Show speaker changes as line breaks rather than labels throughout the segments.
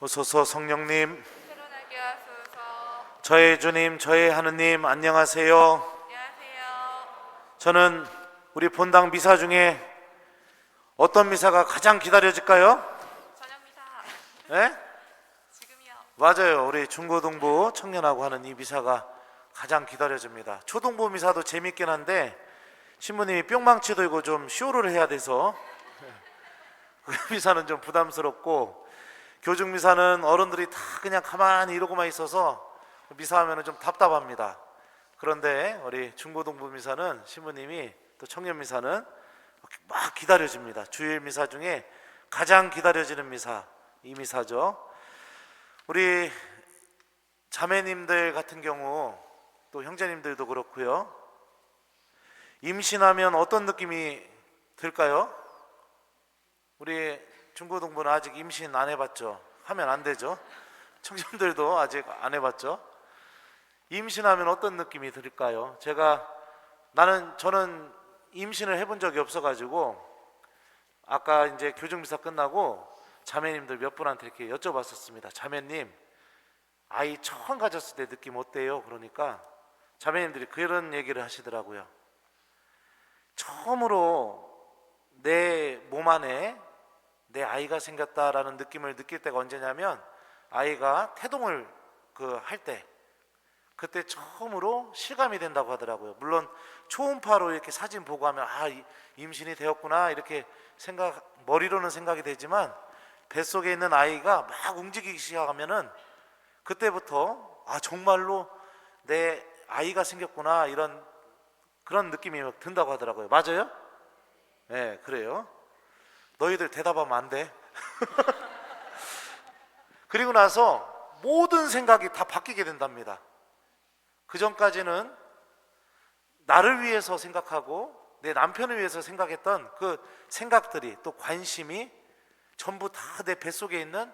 오소서 성령님. 저의 주님, 저의 하느님,
안녕하세요.
저는 우리 본당 미사 중에 어떤 미사가 가장 기다려질까요?
저녁 미사
예?
지금이요.
맞아요. 우리 중고등부 청년하고 하는 이 미사가 가장 기다려집니다. 초등부 미사도 재밌긴 한데 신부님이 뿅망치 들고 좀 쇼를 해야 돼서 그 미사는 좀 부담스럽고 교중 미사는 어른들이 다 그냥 가만히 이러고만 있어서 미사하면 좀 답답합니다. 그런데 우리 중고등부 미사는 신부님이 또 청년 미사는 막 기다려집니다. 주일 미사 중에 가장 기다려지는 미사 이 미사죠. 우리 자매님들 같은 경우 또 형제님들도 그렇고요. 임신하면 어떤 느낌이 들까요? 우리 중고등부는 아직 임신 안 해봤죠. 하면 안 되죠. 청년들도 아직 안 해봤죠. 임신하면 어떤 느낌이 들까요? 제가 나는 저는 임신을 해본 적이 없어가지고 아까 이제 교정비사 끝나고 자매님들 몇 분한테 이렇게 여쭤봤었습니다. 자매님 아이 처음 가졌을 때 느낌 어때요? 그러니까 자매님들이 그런 얘기를 하시더라고요. 처음으로 내 몸 안에 내 아이가 생겼다라는 느낌을 느낄 때가 언제냐면 아이가 태동을 그 할 때 그때 처음으로 실감이 된다고 하더라고요. 물론 초음파로 이렇게 사진 보고 하면 아 이- 임신이 되었구나 이렇게 생각 머리로는 생각이 되지만 뱃속에 있는 아이가 막 움직이기 시작하면은 그때부터 아 정말로 내 아이가 생겼구나 이런 그런 느낌이 막 든다고 하더라고요. 맞아요? 네, 그래요. 너희들 대답하면 안 돼. 그리고 나서 모든 생각이 다 바뀌게 된답니다. 그 전까지는 나를 위해서 생각하고 내 남편을 위해서 생각했던 그 생각들이 또 관심이 전부 다 내 뱃속에 있는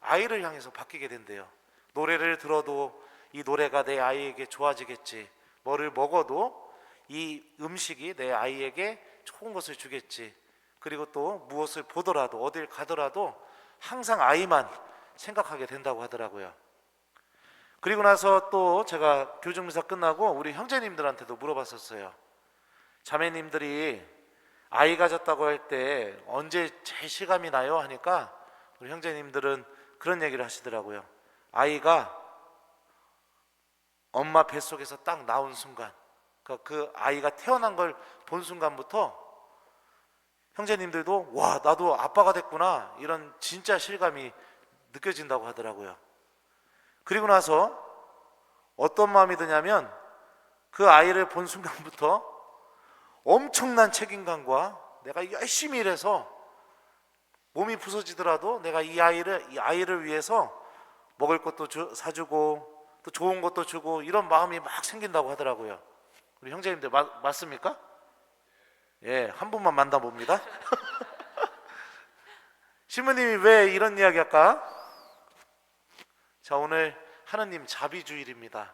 아이를 향해서 바뀌게 된대요. 노래를 들어도 이 노래가 내 아이에게 좋아지겠지. 뭐를 먹어도 이 음식이 내 아이에게 좋은 것을 주겠지. 그리고 또 무엇을 보더라도 어딜 가더라도 항상 아이만 생각하게 된다고 하더라고요. 그리고 나서 또 제가 교정미사 끝나고 우리 형제님들한테도 물어봤었어요. 자매님들이 아이 가졌다고 할 때 언제 제일 실감이 나요? 하니까 우리 형제님들은 그런 얘기를 하시더라고요. 아이가 엄마 뱃속에서 딱 나온 순간, 그러니까 그 아이가 태어난 걸 본 순간부터 형제님들도 와 나도 아빠가 됐구나 이런 진짜 실감이 느껴진다고 하더라고요. 그리고 나서 어떤 마음이 드냐면 그 아이를 본 순간부터 엄청난 책임감과 내가 열심히 일해서 몸이 부서지더라도 내가 이 아이를 이 아이를 위해서 먹을 것도 주- 사주고 또 좋은 것도 주고 이런 마음이 막 생긴다고 하더라고요. 우리 형제님들 맞, 맞습니까? 예, 한 분만 만나봅니다. 신부님이 왜 이런 이야기 할까? 자, 오늘 하느님 자비주일입니다.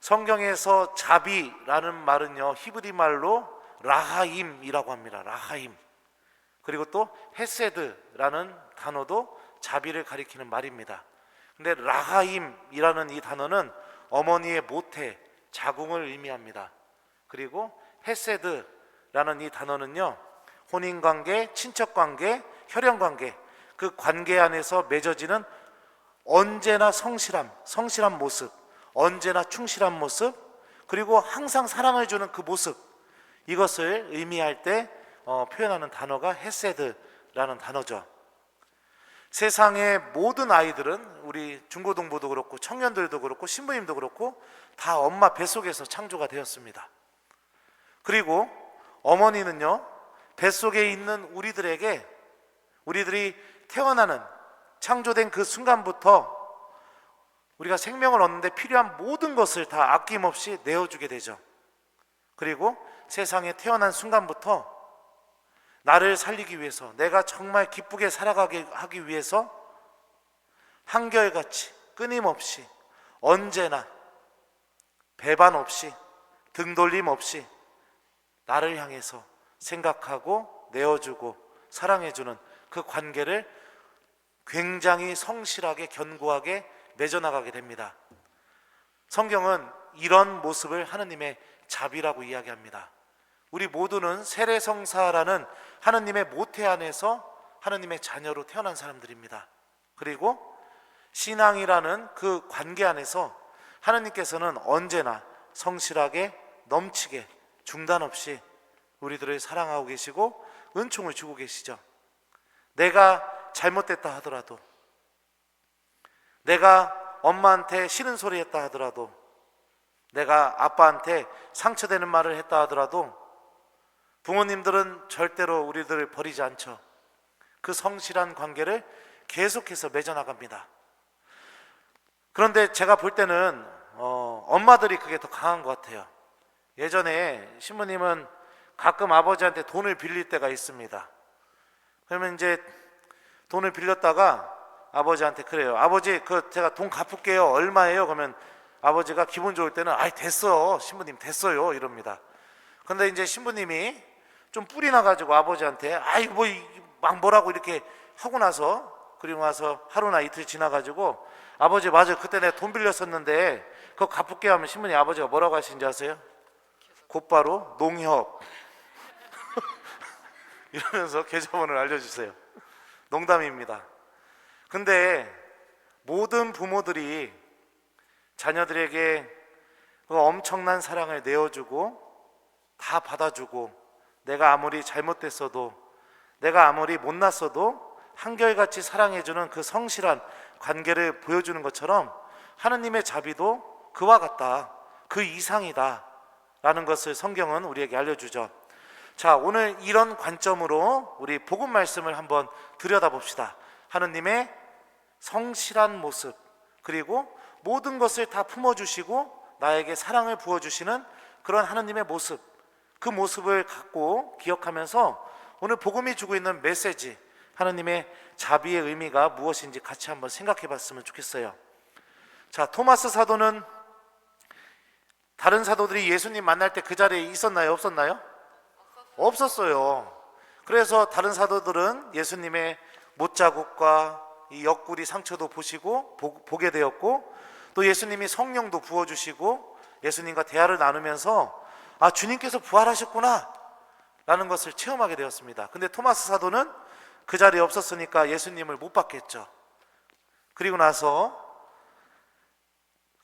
성경에서 자비라는 말은요, 히브리 말로 라하임이라고 합니다. 라하임. 그리고 또 헤세드라는 단어도 자비를 가리키는 말입니다. 근데 라하임이라는 이 단어는 어머니의 모태, 자궁을 의미합니다. 그리고 헤세드 라는 이 단어는요, 혼인 관계, 친척 관계, 혈연 관계, 그 관계 안에서 맺어지는 언제나 성실함, 성실한 모습, 언제나 충실한 모습, 그리고 항상 사랑을 주는 그 모습, 이것을 의미할 때 어, 표현하는 단어가 헤세드라는 단어죠. 세상의 모든 아이들은 우리 중고등부도 그렇고 청년들도 그렇고 신부님도 그렇고 다 엄마 뱃속에서 창조가 되었습니다. 그리고 어머니는요 뱃속에 있는 우리들에게 우리들이 태어나는 창조된 그 순간부터 우리가 생명을 얻는데 필요한 모든 것을 다 아낌없이 내어주게 되죠. 그리고 세상에 태어난 순간부터 나를 살리기 위해서 내가 정말 기쁘게 살아가게 하기 위해서 한결같이 끊임없이 언제나 배반 없이 등 돌림 없이 나를 향해서 생각하고 내어주고 사랑해주는 그 관계를 굉장히 성실하게 견고하게 맺어나가게 됩니다. 성경은 이런 모습을 하느님의 자비라고 이야기합니다. 우리 모두는 세례성사라는 하느님의 모태 안에서 하느님의 자녀로 태어난 사람들입니다. 그리고 신앙이라는 그 관계 안에서 하느님께서는 언제나 성실하게 넘치게 중단 없이 우리들을 사랑하고 계시고 은총을 주고 계시죠. 내가 잘못됐다 하더라도 내가 엄마한테 싫은 소리 했다 하더라도 내가 아빠한테 상처되는 말을 했다 하더라도 부모님들은 절대로 우리들을 버리지 않죠. 그 성실한 관계를 계속해서 맺어나갑니다. 그런데 제가 볼 때는 어, 엄마들이 그게 더 강한 것 같아요. 예전에 신부님은 가끔 아버지한테 돈을 빌릴 때가 있습니다. 그러면 이제 돈을 빌렸다가 아버지한테 그래요. 아버지 그 제가 돈 갚을게요. 얼마예요? 그러면 아버지가 기분 좋을 때는 아이 됐어. 신부님 됐어요. 이럽니다. 근데 이제 신부님이 좀 뿔이 나가지고 아버지한테 아이 뭐 막 뭐라고 이렇게 하고 나서 그리고 나서 하루나 이틀 지나가지고 아버지 맞아 그때 내가 돈 빌렸었는데 그거 갚을게 하면 신부님 아버지가 뭐라고 하시는지 아세요? 곧바로 농협 이러면서 계좌번호를 알려주세요. 농담입니다. 근데 모든 부모들이 자녀들에게 그 엄청난 사랑을 내어주고 다 받아주고 내가 아무리 잘못됐어도 내가 아무리 못났어도 한결같이 사랑해주는 그 성실한 관계를 보여주는 것처럼 하느님의 자비도 그와 같다. 그 이상이다. 라는 것을 성경은 우리에게 알려주죠. 자, 오늘 이런 관점으로 우리 복음 말씀을 한번 들여다봅시다. 하느님의 성실한 모습, 그리고 모든 것을 다 품어주시고 나에게 사랑을 부어주시는 그런 하느님의 모습, 그 모습을 갖고 기억하면서 오늘 복음이 주고 있는 메시지, 하느님의 자비의 의미가 무엇인지 같이 한번 생각해 봤으면 좋겠어요. 자, 토마스 사도는 다른 사도들이 예수님 만날 때 그 자리에 있었나요? 없었나요? 없었어요. 그래서 다른 사도들은 예수님의 못자국과 이 옆구리 상처도 보시고 보, 보게 되었고 또 예수님이 성령도 부어 주시고 예수님과 대화를 나누면서 아 주님께서 부활하셨구나 라는 것을 체험하게 되었습니다. 근데 토마스 사도는 그 자리에 없었으니까 예수님을 못 봤겠죠. 그리고 나서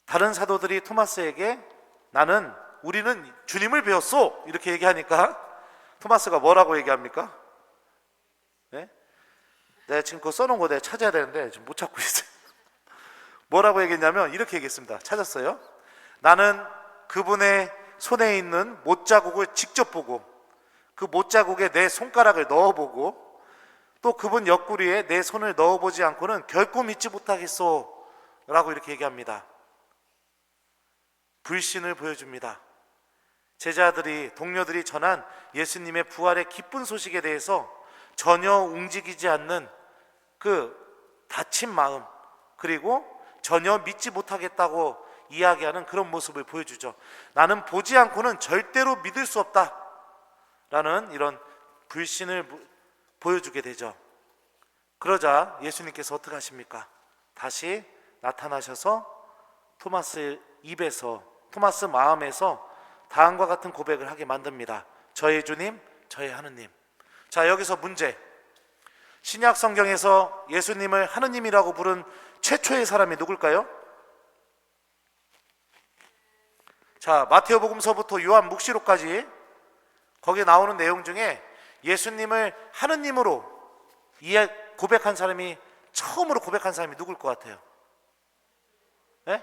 다른 사도들이 토마스에게 나는 우리는 주님을 배웠소 이렇게 얘기하니까 토마스가 뭐라고 얘기합니까? 네? 내가 지금 그거 써놓은 거 내가 찾아야 되는데 지금 못 찾고 있어요. 뭐라고 얘기했냐면 이렇게 얘기했습니다. 찾았어요? 나는 그분의 손에 있는 못자국을 직접 보고 그 못자국에 내 손가락을 넣어보고 또 그분 옆구리에 내 손을 넣어보지 않고는 결코 믿지 못하겠소 라고 이렇게 얘기합니다. 불신을 보여줍니다. 제자들이 동료들이 전한 예수님의 부활의 기쁜 소식에 대해서 전혀 움직이지 않는 그 다친 마음 그리고 전혀 믿지 못하겠다고 이야기하는 그런 모습을 보여주죠. 나는 보지 않고는 절대로 믿을 수 없다 라는 이런 불신을 보- 보여주게 되죠. 그러자 예수님께서 어떻게 하십니까? 다시 나타나셔서 토마스 입에서 토마스 마음에서 다음과 같은 고백을 하게 만듭니다. 저의 주님, 저의 하느님. 자, 여기서 문제. 신약 성경에서 예수님을 하느님이라고 부른 최초의 사람이 누굴까요? 자, 마테오복음서부터 요한 묵시록까지 거기에 나오는 내용 중에 예수님을 하느님으로 이해 고백한 사람이 처음으로 고백한 사람이 누굴 것 같아요? 예?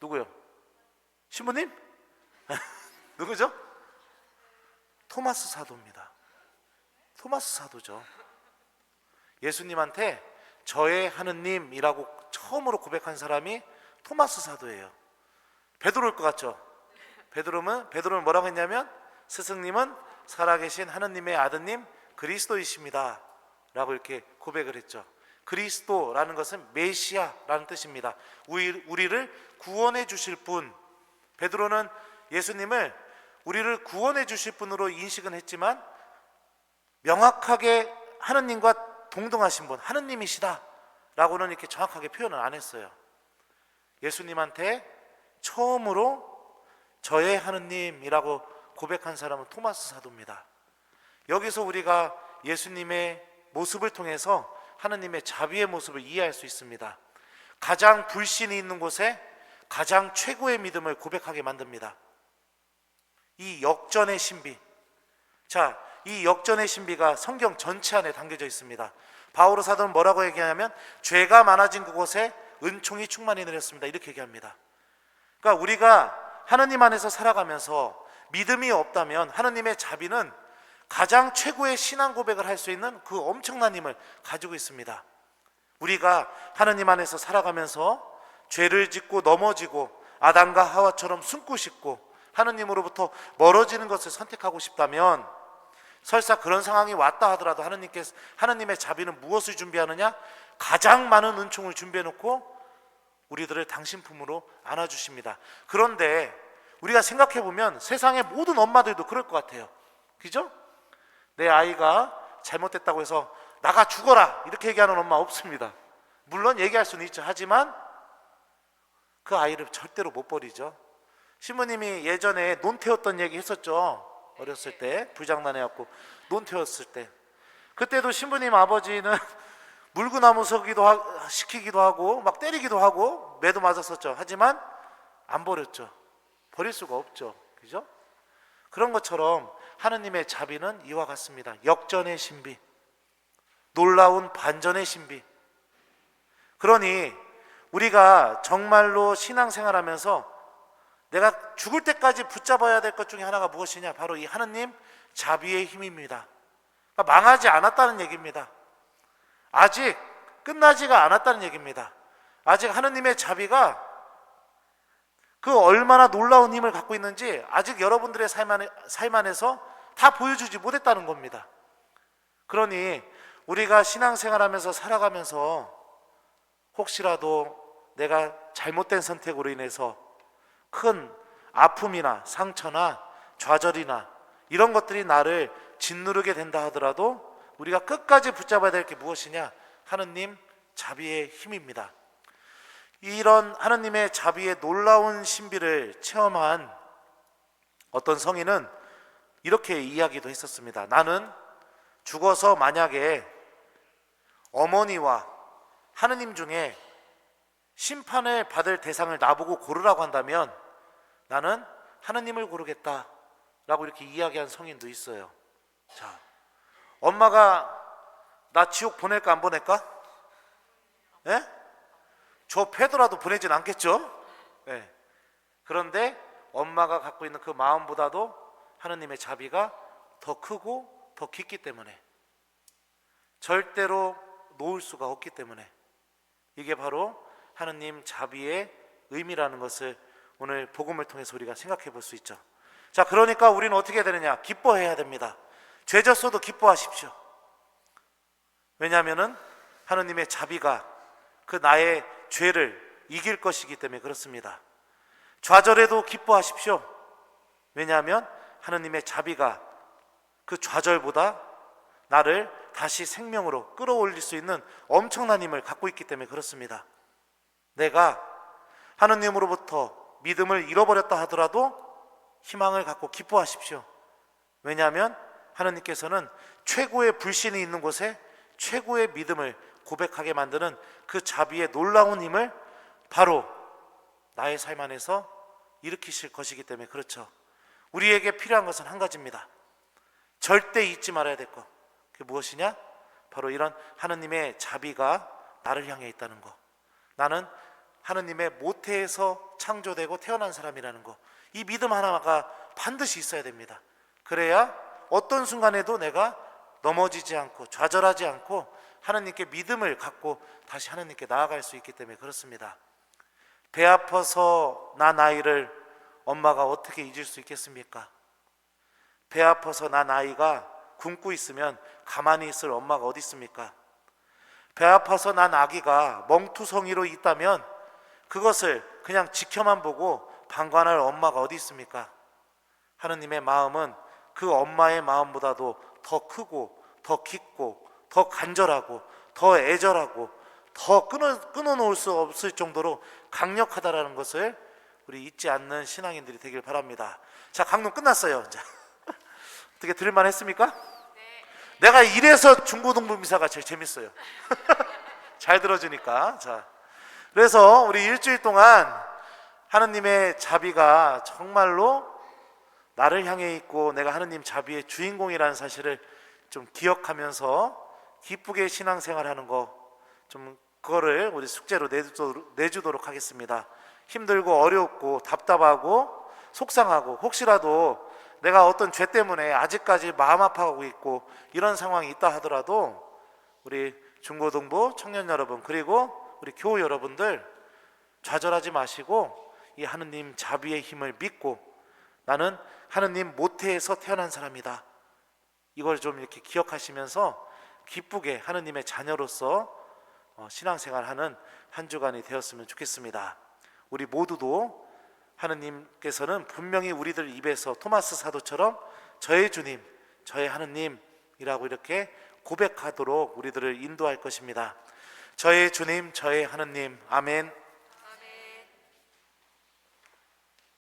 누구요? 신부님? 누구죠? 토마스 사도입니다. 토마스 사도죠. 예수님한테 저의 하느님이라고 처음으로 고백한 사람이 토마스 사도예요. 베드로일 것 같죠? 베드로는 베드로는 뭐라고 했냐면 스승님은 살아계신 하느님의 아드님 그리스도이십니다. 라고 이렇게 고백을 했죠. 그리스도라는 것은 메시아라는 뜻입니다. 우리, 우리를 구원해 주실 분. 베드로는 예수님을 우리를 구원해 주실 분으로 인식은 했지만 명확하게 하느님과 동등하신 분, 하느님이시다. 라고는 이렇게 정확하게 표현을 안 했어요. 예수님한테 처음으로 저의 하느님이라고 고백한 사람은 토마스 사도입니다. 여기서 우리가 예수님의 모습을 통해서 하느님의 자비의 모습을 이해할 수 있습니다. 가장 불신이 있는 곳에 가장 최고의 믿음을 고백하게 만듭니다. 이 역전의 신비. 자, 이 역전의 신비가 성경 전체 안에 담겨져 있습니다. 바오로 사도는 뭐라고 얘기하냐면 죄가 많아진 그곳에 은총이 충만히 내렸습니다. 이렇게 얘기합니다. 그러니까 우리가 하느님 안에서 살아가면서 믿음이 없다면 하느님의 자비는 가장 최고의 신앙 고백을 할 수 있는 그 엄청난 힘을 가지고 있습니다. 우리가 하느님 안에서 살아가면서 죄를 짓고 넘어지고 아담과 하와처럼 숨고 싶고 하느님으로부터 멀어지는 것을 선택하고 싶다면 설사 그런 상황이 왔다 하더라도 하느님께 하느님의 자비는 무엇을 준비하느냐? 가장 많은 은총을 준비해 놓고 우리들을 당신 품으로 안아 주십니다. 그런데 우리가 생각해 보면 세상의 모든 엄마들도 그럴 것 같아요. 그죠? 내 아이가 잘못됐다고 해서 나가 죽어라 이렇게 얘기하는 엄마 없습니다. 물론 얘기할 수는 있죠. 하지만 그 아이를 절대로 못 버리죠. 신부님이 예전에 논 태웠던 얘기 했었죠. 어렸을 때 불장난해갖고 논 태웠을 때 그때도 신부님 아버지는 물구나무 서기도 하, 시키기도 하고 막 때리기도 하고 매도 맞았었죠. 하지만 안 버렸죠. 버릴 수가 없죠. 그죠? 그런 것처럼 하느님의 자비는 이와 같습니다. 역전의 신비, 놀라운 반전의 신비. 그러니 우리가 정말로 신앙생활 하면서 내가 죽을 때까지 붙잡아야 될 것 중에 하나가 무엇이냐? 바로 이 하느님 자비의 힘입니다. 그러니까 망하지 않았다는 얘기입니다. 아직 끝나지가 않았다는 얘기입니다. 아직 하느님의 자비가 그 얼마나 놀라운 힘을 갖고 있는지 아직 여러분들의 삶, 안에, 삶 안에서 다 보여주지 못했다는 겁니다. 그러니 우리가 신앙생활하면서 살아가면서 혹시라도 내가 잘못된 선택으로 인해서 큰 아픔이나 상처나 좌절이나 이런 것들이 나를 짓누르게 된다 하더라도 우리가 끝까지 붙잡아야 될 게 무엇이냐? 하느님 자비의 힘입니다. 이런 하느님의 자비의 놀라운 신비를 체험한 어떤 성인은 이렇게 이야기도 했었습니다. 나는 죽어서 만약에 어머니와 하느님 중에 심판을 받을 대상을 나보고 고르라고 한다면 나는 하느님을 고르겠다. 라고 이렇게 이야기한 성인도 있어요. 자, 엄마가 나 지옥 보낼까 안 보낼까? 예? 저 패더라도 보내진 않겠죠? 예. 그런데 엄마가 갖고 있는 그 마음보다도 하느님의 자비가 더 크고 더 깊기 때문에 절대로 놓을 수가 없기 때문에 이게 바로 하느님 자비의 의미라는 것을 오늘 복음을 통해서 우리가 생각해 볼 수 있죠. 자, 그러니까 우리는 어떻게 되느냐? 기뻐해야 됩니다. 죄 졌어도 기뻐하십시오. 왜냐하면은 하느님의 자비가 그 나의 죄를 이길 것이기 때문에 그렇습니다. 좌절해도 기뻐하십시오. 왜냐하면 하느님의 자비가 그 좌절보다 나를 다시 생명으로 끌어올릴 수 있는 엄청난 힘을 갖고 있기 때문에 그렇습니다. 내가 하느님으로부터 믿음을 잃어버렸다 하더라도 희망을 갖고 기뻐하십시오. 왜냐하면 하느님께서는 최고의 불신이 있는 곳에 최고의 믿음을 고백하게 만드는 그 자비의 놀라운 힘을 바로 나의 삶 안에서 일으키실 것이기 때문에 그렇죠. 우리에게 필요한 것은 한 가지입니다. 절대 잊지 말아야 될 것. 그게 무엇이냐? 바로 이런 하느님의 자비가 나를 향해 있다는 것. 나는 하느님의 모태에서 창조되고 태어난 사람이라는 것. 이 믿음 하나가 반드시 있어야 됩니다. 그래야 어떤 순간에도 내가 넘어지지 않고 좌절하지 않고 하나님께 믿음을 갖고 다시 하나님께 나아갈 수 있기 때문에 그렇습니다. 배 아파서 난 아이를 엄마가 어떻게 잊을 수 있겠습니까? 배 아파서 난 아이가 굶고 있으면 가만히 있을 엄마가 어디 있습니까? 배 아파서 난 아기가 멍투성이로 있다면 그것을 그냥 지켜만 보고 방관할 엄마가 어디 있습니까? 하느님의 마음은 그 엄마의 마음보다도 더 크고 더 깊고 더 간절하고 더 애절하고 더 끊어 끊어 놓을 수 없을 정도로 강력하다라는 것을 우리 잊지 않는 신앙인들이 되길 바랍니다. 자, 강론 끝났어요. 자, 어떻게 들을만 했습니까?
네.
내가 이래서 중고등부 미사가 제일 재밌어요. 잘 들어주니까. 자, 그래서 우리 일주일 동안 하느님의 자비가 정말로 나를 향해 있고 내가 하느님 자비의 주인공이라는 사실을 좀 기억하면서 기쁘게 신앙생활 하는 거 좀 그거를 우리 숙제로 내주도록, 내주도록 하겠습니다. 힘들고 어렵고 답답하고 속상하고 혹시라도 내가 어떤 죄 때문에 아직까지 마음 아파하고 있고 이런 상황이 있다 하더라도 우리 중고등부 청년 여러분 그리고 우리 교우 여러분들 좌절하지 마시고 이 하느님 자비의 힘을 믿고 나는 하느님 모태에서 태어난 사람이다. 이걸 좀 이렇게 기억하시면서 기쁘게 하느님의 자녀로서 어, 신앙생활하는 한 주간이 되었으면 좋겠습니다. 우리 모두도 하느님께서는 분명히 우리들 입에서 토마스 사도처럼 저의 주님, 저의 하느님이라고 이렇게 고백하도록 우리들을 인도할 것입니다. 저의 주님, 저의 하느님, 아멘.